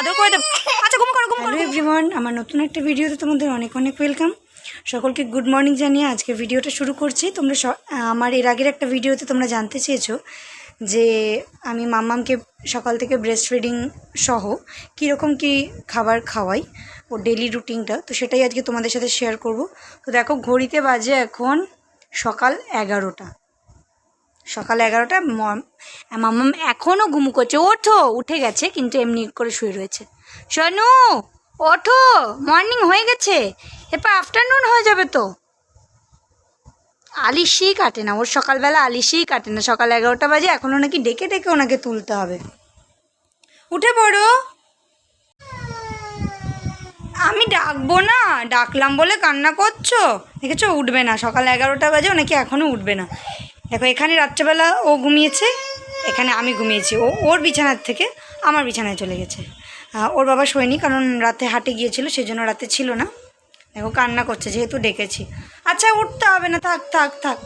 আদর করে দেবো। আচ্ছা ঘুম করো ঘুম করো এভরিওয়ান আমার নতুন একটা ভিডিওতে তোমাদের অনেক অনেক ওয়েলকাম সকলকে গুড মর্নিং জানিয়ে আজকে ভিডিওটা শুরু করছি। তোমরা আমার এর আগের একটা ভিডিওতে তোমরা জানতে চেয়েছো যে আমি মাম্মামকে সকাল থেকে ব্রেস্ট ফিডিং সহ কীরকম কী খাবার খাওয়াই ও ডেলি রুটিনটা তো সেটাই আজকে তোমাদের সাথে শেয়ার করব। তো দেখো ঘড়িতে বাজে এখন সকাল এগারোটা। সকাল এগারোটা মাম্মাম এখনও ঘুমু করছে। ওঠো, উঠে গেছে, কিন্তু এমনি করে শুয়ে রয়েছে। শনু, ওঠো মর্নিং হয়ে গেছে। এরপর আফটারনুন হয়ে যাবে তো। আলিশই কাটে না, ওর সকালবেলা আলিশই কাটে না। সকাল এগারোটা বাজে এখনও নাকি ডেকে ডেকে ওনাকে তুলতে হবে। উঠে পড়ো। আমি ডাকবো না, ডাকলাম বলে কান্না করছ? দেখেছ, উঠবে না। সকাল এগারোটা বাজে ওনাকে এখনও উঠবে না। দেখো এখানে রাত্রেবেলা ও ঘুমিয়েছে, এখানে আমি ঘুমিয়েছি। ও, ওর বিছানার থেকে আমার বিছানায় চলে গেছে। ওর বাবা শোয়নি কারণ রাতে হাটে গিয়েছিল সেই জন্য রাতে ছিল না। দেখো, কান্না করছে, যেহেতু ডেকেছি। আচ্ছা উঠতে হবে না, থাক থাক থাক।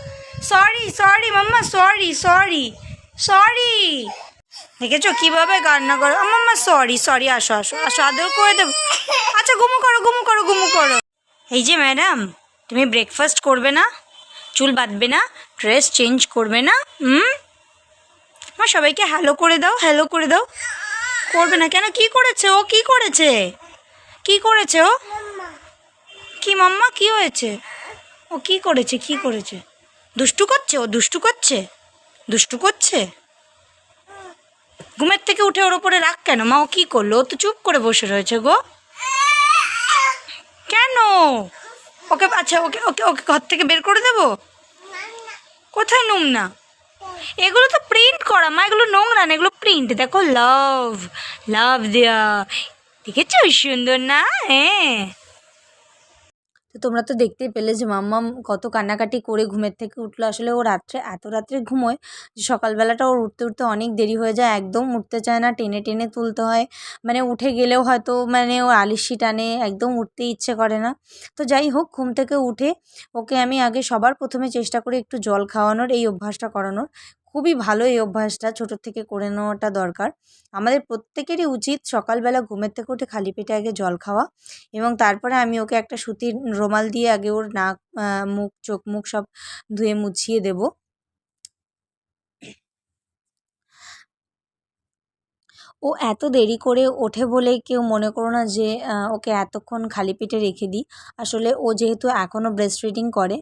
Sorry sorry mamma sorry sorry sorry দেখেছ? কীভাবে কান্না করো? মাম্মা সরি সরি আসো আসো আসো, আদর করে দেবো। আচ্ছা ঘুমো করো ঘুমো করো ঘুমো করো। এই যে, ম্যাডাম, তুমি ব্রেকফাস্ট করবে না? চুল বাঁধবে না ড্রেস চেঞ্জ করবে না, হুম? আমার সবাইকে হ্যালো করে দাও হ্যালো করে দাও। করবে না কেন? কি করেছে ও? কি করেছে? কি করেছে ও? কি মাম্মা, কি হয়েছে? ও কি করেছে কি করেছে? দুষ্টু করছে ও? দুষ্টু করছে? দুষ্টু করছে? ঘুমের থেকে উঠে ওর ওপরে রাখ কেন? মা, ও কি করল? ও তো চুপ করে বসে রয়েছে গো। কেন? ওকে আচ্ছা ওকে ওকে ওকে ঘর থেকে বের করে দেবো? কোথায় নুম না এগুলো তো প্রিন্ট করা, মা, এগুলো নোংরা না, এগুলো প্রিন্ট দেখো লাভ লাভ দেয়া। দেখেছ, সুন্দর না? হ্যাঁ। তো তোমরা তো দেখতেই পেলে যে মাম্মাম কত কান্নাকাটি করে ঘুমের থেকে উঠল। আসলে ও রাত্রে, এত রাত্রে ঘুমোয় যে সকালবেলাটা ওর উঠতে উঠতে অনেক দেরি হয়ে যায়। একদম উঠতে চায় না, টেনে টেনে তুলতে হয়। মানে উঠে গেলেও হয়তো মানে ও আলিশি টানে, একদম উঠতে ইচ্ছে করে না। তো যাই হোক, ঘুম থেকে উঠে ওকে আমি আগে সবার প্রথমে চেষ্টা করি একটু জল খাওয়ানোর, এই অভ্যাসটা করানোর। খুবই ভালো এই অভ্যাসটা ছোটোর থেকে করে নেওয়াটা দরকার। আমাদের প্রত্যেকেরই উচিত সকালবেলা ঘুমের থেকে উঠে খালি পেটে আগে জল খাওয়া এবং তারপরে আমি ওকে একটা সুতির রুমাল দিয়ে আগে ওর নাক মুখ, চোখ, মুখ সব ধুয়ে মুছিয়ে দেব। ও এত দেরি করে ওঠে বলে কেউ মনে করো না যে ওকে এতক্ষণ খালি পেটে রেখে দিই। আসলে ও যেহেতু এখনও ব্রেস্ট ফিডিং করে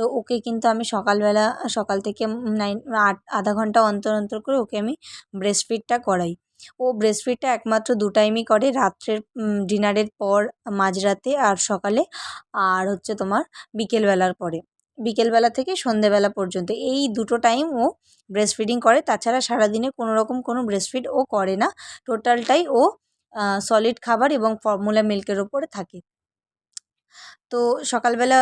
তো ওকে কিন্তু আমি সকালবেলা, সকাল থেকে নাইন, আট, আধা ঘণ্টা অন্তর অন্তর করে ওকে আমি ব্রেস্ট ফিডটা করাই। ও ব্রেস্ট ফিডটা একমাত্র দু টাইমই করে, রাত্রের ডিনারের পর, মাঝরাতে আর সকালে, আর হচ্ছে তোমার বিকেলবেলার পরে। বিকেলবেলা থেকে সন্ধেবেলা পর্যন্ত। এই দুটো টাইম ও ব্রেস্ট ফিডিং করে। তাছাড়া সারাদিনে কোনো রকম কোনো ব্রেস্ট ফিড ও করে না। টোটালটাই ও সলিড খাবার এবং ফর্মুলা মিল্কের ওপরে থাকে। তো সকালবেলা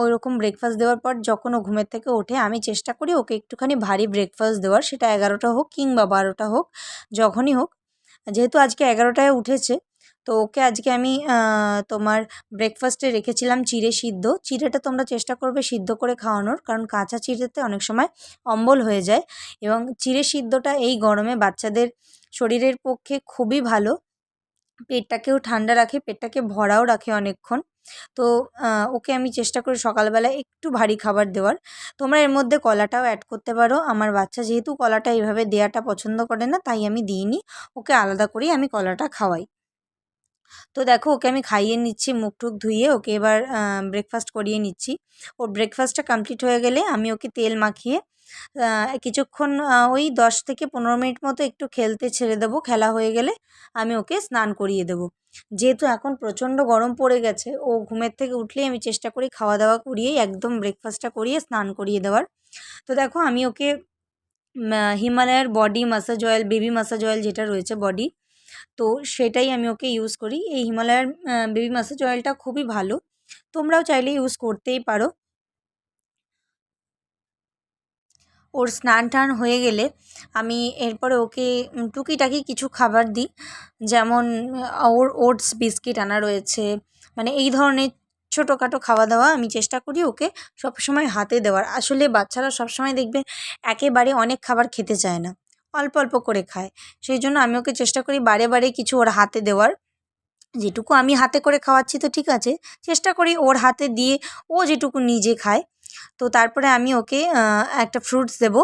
ওইরকম ব্রেকফাস্ট দেওয়ার পর যখন ও ঘুমের থেকে ওঠে, আমি চেষ্টা করি ওকে একটুখানি ভারী ব্রেকফাস্ট দেওয়ার। সেটা এগারোটা হোক কিংবা বারোটা হোক, যখনই হোক। যেহেতু আজকে এগারোটায় উঠেছে, তো ওকে আজকে আমি তোমার ব্রেকফাস্টে রেখেছিলাম চিড়ে সিদ্ধ। চিড়েটা তোমরা চেষ্টা করবে সিদ্ধ করে খাওয়ানোর, কারণ কাঁচা চিড়েতে অনেক সময় অম্বল হয়ে যায়। এবং চিড়ে সিদ্ধটা এই গরমে বাচ্চাদের শরীরের পক্ষে খুবই ভালো। পেটটাকেও ঠান্ডা রাখে, পেটটাকে ভরাও রাখে অনেকক্ষণ। তো ওকে আমি চেষ্টা করি সকালবেলা একটু ভারী খাবার দেওয়ার। তোমরা এর মধ্যে কলাটাও অ্যাড করতে পারো। আমার বাচ্চা যেহেতু কলাটা এইভাবে দেওয়াটা পছন্দ করে না, তাই আমি দিইনি। ওকে আলাদা করেই আমি কলাটা খাওয়াই। তো দেখো, ওকে আমি খাইয়ে নিচ্ছি, মুখ টুক ধুইয়ে ওকে এবার ব্রেকফাস্ট করিয়ে নিচ্ছি। ওর ব্রেকফাস্টটা কমপ্লিট হয়ে গেলে আমি ওকে তেল মাখিয়ে কিছুক্ষণ ওই দশ থেকে পনেরো মিনিট মতো একটু খেলতে ছেড়ে দেবো। খেলা হয়ে গেলে আমি ওকে স্নান করিয়ে দেবো। যেহেতু এখন প্রচণ্ড গরম পড়ে গেছে, ও ঘুমের থেকে উঠলেই আমি চেষ্টা করি খাওয়া দাওয়া করিয়েই একদম ব্রেকফাস্টটা করিয়ে স্নান করিয়ে দেওয়ার। তো দেখো, আমি ওকে হিমালয়ার body massage oil baby massage oil যেটা রয়েছে বডি তো সেটাই আমি ওকে ইউজ করি। এই হিমালয়ার বেবি মাসাজ অয়েলটা খুবই ভালো। তোমরাও চাইলে ইউজ করতেই পারো। ওর স্নান টান হয়ে গেলে আমি এরপরে ওকে টুকিটাকি কিছু খাবার দিই। যেমন ওর ওটস, বিস্কিট আনা রয়েছে। মানে এই ধরনের ছোটোখাটো খাওয়া দাওয়া আমি চেষ্টা করি ওকে সবসময় হাতে দেওয়ার। আসলে বাচ্চারা সবসময় দেখবে একেবারে অনেক খাবার খেতে চায় না। অল্প অল্প করে খায়। সেই জন্য আমি ওকে চেষ্টা করি বারে বারে কিছু ওর হাতে দেওয়ার। যেটুকু আমি হাতে করে খাওয়াচ্ছি তো ঠিক আছে। চেষ্টা করি ওর হাতে দিয়ে ও যেটুকু নিজে খায়। তো তারপরে আমি ওকে একটা ফ্রুটস দেব।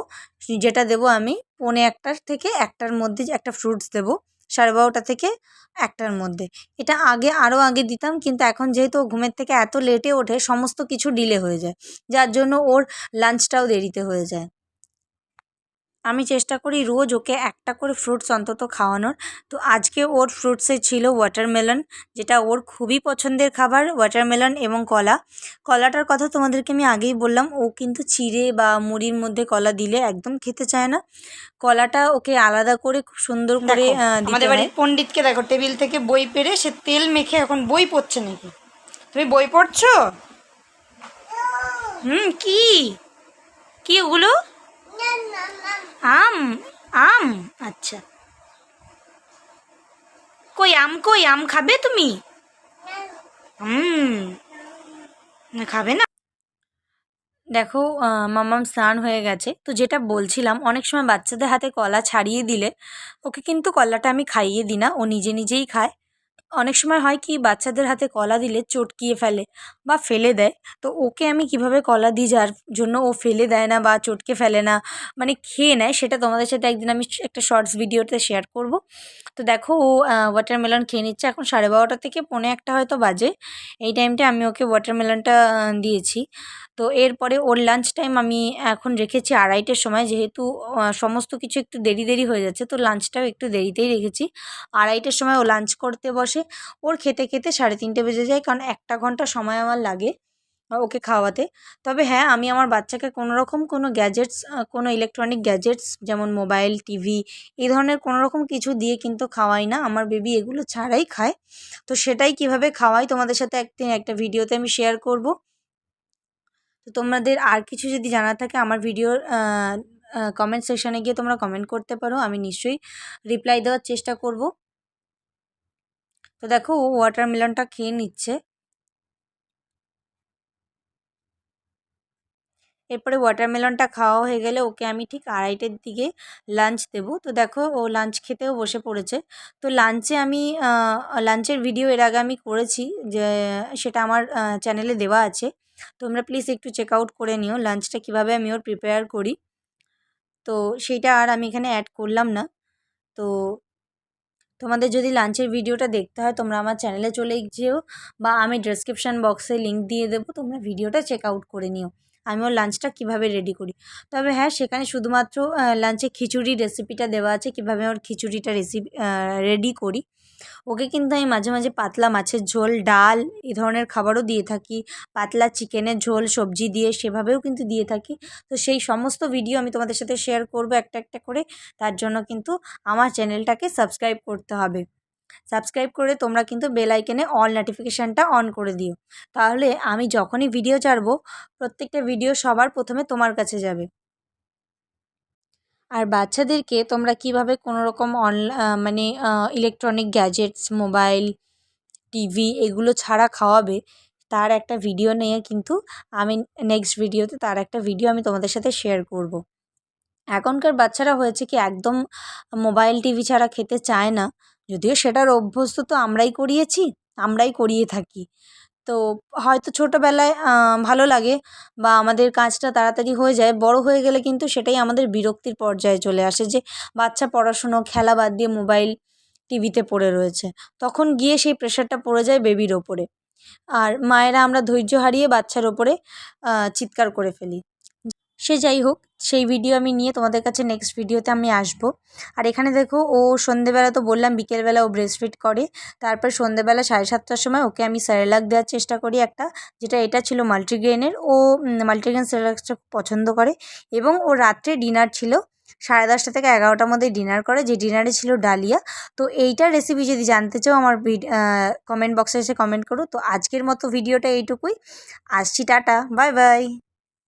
যেটা দেব আমি পৌনে একটার থেকে একটার মধ্যে একটা ফ্রুটস দেবো, সাড়ে বারোটা থেকে একটার মধ্যে। এটা আগে, আরও আগে দিতাম কিন্তু এখন যেহেতু ঘুমের থেকে এত লেটে ওঠে, সমস্ত কিছু ডিলে হয়ে যায়। যার জন্য ওর লাঞ্চটাও দেরিতে হয়ে যায়। আমি চেষ্টা করি রোজ ওকে একটা করে ফ্রুটস অন্তত খাওয়ানোর। তো আজকে ওর ফ্রুটসে ছিল ওয়াটারমেলন যেটা ওর খুবই পছন্দের খাবার ওয়াটারমেলন এবং কলা। কলাটার কথা তোমাদেরকে আমি আগেই বললাম ও কিন্তু চিড়ে বা মুড়ির মধ্যে কলা দিলে একদম খেতে চায় না। কলাটা ওকে আলাদা করে খুব সুন্দর করে দিতে আমাদের বাড়ির পণ্ডিতকে দেখো টেবিল থেকে বই পেরে সে তেল মেখে এখন বই পড়ছে নাকি? তুমি বই পড়ছো? হুম কি? কি ওগুলো? আম আম আচ্ছা। কই আম কই আম খাবে তুমি? হুম খাবে না? দেখো আহ, মাম্মাম স্নান হয়ে গেছে। তো যেটা বলছিলাম অনেক সময় বাচ্চাদের হাতে কলা ছাড়িয়ে দিলে ওকে কিন্তু কলাটা আমি খাইয়ে দিই না ও নিজে নিজেই খায়। অনেক সময় হয় কি, বাচ্চাদের হাতে কলা দিলে চটকিয়ে ফেলে বা ফেলে দেয়। তো ওকে আমি কীভাবে কলা দিই, যার জন্য ও ফেলে দেয় না বা চটকে ফেলে না মানে খেয়ে নেয়, সেটা তোমাদের সাথে একদিন আমি একটা শর্টস ভিডিওতে শেয়ার করব। তো দেখো ও ওয়াটারমেলন খেয়ে নিচ্ছে এখন সাড়ে বারোটা থেকে পৌনে একটা হয়তো বাজে। এই টাইমটা আমি ওকে ওয়াটারমেলনটা দিয়েছি। তো এরপরে ওর লাঞ্চ টাইম আমি এখন রেখেছি আড়াইটের সময়, যেহেতু সমস্ত কিছু একটু দেরি দেরি হয়ে যাচ্ছে, তো লাঞ্চটাও একটু দেরিতেই রেখেছি। আড়াইটের সময় ও লাঞ্চ করতে বসে ওর খেতে খেতে সাড়ে তিনটে বেজে যায় কারণ একটা ঘণ্টা সময় আমার লাগে ওকে খাওয়াতে। তবে হ্যাঁ আমি আমার বাচ্চাকে কোনো রকম কোনো গ্যাজেটস কোনো ইলেকট্রনিক গ্যাজেটস যেমন মোবাইল টিভি এই ধরনের কোনো রকম কিছু দিয়ে কিন্তু খাওয়াই না। আমার বেবি এগুলো ছাড়াই খায়। তো সেটাই কীভাবে খাওয়াই তোমাদের সাথে একদিন একটা ভিডিওতে আমি শেয়ার করব। তো তোমাদের আর কিছু যদি জানার থাকে আমার ভিডিওর কমেন্ট সেকশানে গিয়ে তোমরা কমেন্ট করতে পারো। আমি নিশ্চয়ই রিপ্লাই দেওয়ার চেষ্টা করব। তো দেখো ও ওয়াটারমেলনটা খেয়ে নিচ্ছে। এরপরে ওয়াটারমেলনটা খাওয়া হয়ে গেলে ওকে আমি ঠিক আড়াইটের দিকে লাঞ্চ দেবো। তো দেখো ও লাঞ্চ খেতেও বসে পড়েছে। তো লাঞ্চে আমি লাঞ্চের ভিডিও এর আগে আমি করেছি যে, সেটা আমার চ্যানেলে দেওয়া আছে। তোমরা প্লিজ একটু চেক আউট করে নিও লাঞ্চটা কীভাবে আমি ওর প্রিপেয়ার করি। তো সেইটা আর আমি এখানে অ্যাড করলাম না। তো তোমাদের যদি লাঞ্চের ভিডিওটা দেখতে হয়, তোমরা আমার চ্যানেলে চলে যেও বা আমি ডিসক্রিপশান বক্সে লিঙ্ক দিয়ে দেবো, তোমরা ভিডিওটা চেক আউট করে নিও। আমি ওর লাঞ্চটা কীভাবে রেডি করি? তবে হ্যাঁ সেখানে শুধুমাত্র লাঞ্চে খিচুড়ি রেসিপিটা দেওয়া আছে, কীভাবে ওর খিচুড়িটা রেসিপি রেডি করি। ওকে কিন্তু আমি মাঝে মাঝে পাতলা মাছের ঝোল, ডাল এই ধরনের খাবারও দিয়ে থাকি। পাতলা চিকেনের ঝোল, সবজি দিয়ে সেভাবেও কিন্তু দিয়ে থাকি। তো সেই সমস্ত ভিডিও আমি তোমাদের সাথে শেয়ার করব একটা একটা করে। তার জন্য কিন্তু আমার চ্যানেলটাকে সাবস্ক্রাইব করতে হবে। সাবস্ক্রাইব করে তোমরা কিন্তু বেল আইকনে অল নোটিফিকেশানটা অন করে দিও। তাহলে আমি যখনই ভিডিও ছাড়বো, প্রত্যেকটা ভিডিও সবার প্রথমে তোমার কাছে যাবে। আর বাচ্চাদেরকে তোমরা কীভাবে কোনো রকম অন মানে ইলেকট্রনিক গ্যাজেটস মোবাইল টিভি এগুলো ছাড়া খাওয়াবে, তার একটা ভিডিও নিয়ে কিন্তু আমি নেক্সট ভিডিওতে তার একটা ভিডিও আমি তোমাদের সাথে শেয়ার করব। এখনকার বাচ্চারা হয়েছে কি একদম মোবাইল টিভি ছাড়া খেতে চায় না, যদিও সেটার অভ্যস্ত তো আমরাই করিয়েছি, আমরাই করিয়ে থাকি তো হয়তো ছোটোবেলায় ভালো লাগে বা আমাদের কাজটা তাড়াতাড়ি হয়ে যায়। বড় হয়ে গেলে কিন্তু সেটাই আমাদের বিরক্তির পর্যায়ে চলে আসে যে বাচ্চা পড়াশুনো, খেলা বাদ দিয়ে মোবাইল টিভিতে পড়ে রয়েছে। তখন গিয়ে সেই প্রেশারটা পড়ে যায় বেবির ওপরে। আর মায়েরা আমরা ধৈর্য হারিয়ে বাচ্চার ওপরে চিৎকার করে ফেলি। সে যাই হোক, সেই ভিডিও আমি নিয়ে তোমাদের কাছে নেক্সট ভিডিওতে আমি আসব। আর এখানে দেখো, ও সন্ধেবেলা তো বললাম, বিকেলবেলা ও ব্রেস্টফিট করে। তারপর সন্ধেবেলা সাড়ে সাতটার সময় ওকে আমি স্যারেলাক দেওয়ার চেষ্টা করি একটা, যেটা এটা ছিল মাল্টিগ্রেনের ও মাল্টিগ্রেন স্যারেলাকটা পছন্দ করে। এবং ও রাত্রে ডিনার ছিল, সাড়ে দশটা থেকে এগারোটার মধ্যে ডিনার করে, যে ডিনারে ছিল ডালিয়া। তো এইটার রেসিপি যদি জানতে চাও, আমার কমেন্ট বক্সে এসে কমেন্ট করো। তো আজকের মতো ভিডিওটা এইটুকুই। আসছি, টাটা বাই বাই